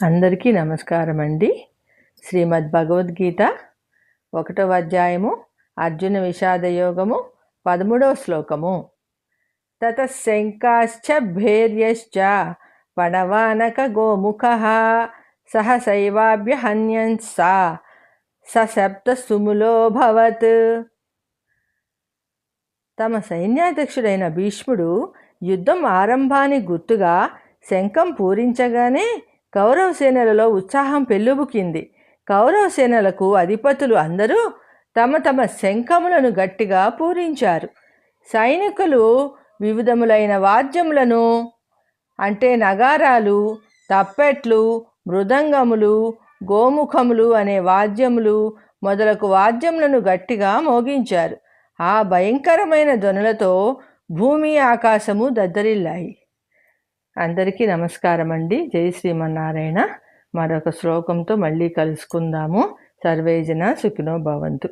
అందరికీ నమస్కారం అండి శ్రీమద్ భగవద్గీత ఒకటవ అధ్యాయము అర్జున విషాద యోగము పదమూడవ శ్లోకము. తతశంకాశ్చ భేర్యశ్చ పణవానక గోముఖ సహసైవాభ్యహన్యన్సా సశబ్ద సుములోభవత్ తమ సైన్యాధ్యక్షుడైన భీష్ముడు యుద్ధం ఆరంభానికి గుర్తుగా శంఖం పూరించగానే కౌరవ సేనలలో ఉత్సాహం పెల్లుబుకింది. కౌరవ సేనలకు అధిపతులు అందరూ తమ తమ శంఖములను గట్టిగా పూరించారు. సైనికులు వివిధములైన వాద్యములను అంటే నగారాలు తప్పెట్లు మృదంగములు గోముఖములు అనే వాద్యములు మొదలగు వాద్యములను గట్టిగా మోగించారు. ఆ భయంకరమైన ధ్వనులతో భూమి ఆకాశము దద్దరిల్లాయి. అందరికీ నమస్కారం అండి జై శ్రీమన్నారాయణ. మరొక శ్లోకంతో మళ్ళీ కలుసుకుందాము. సర్వేజన సుఖినో భవంతు.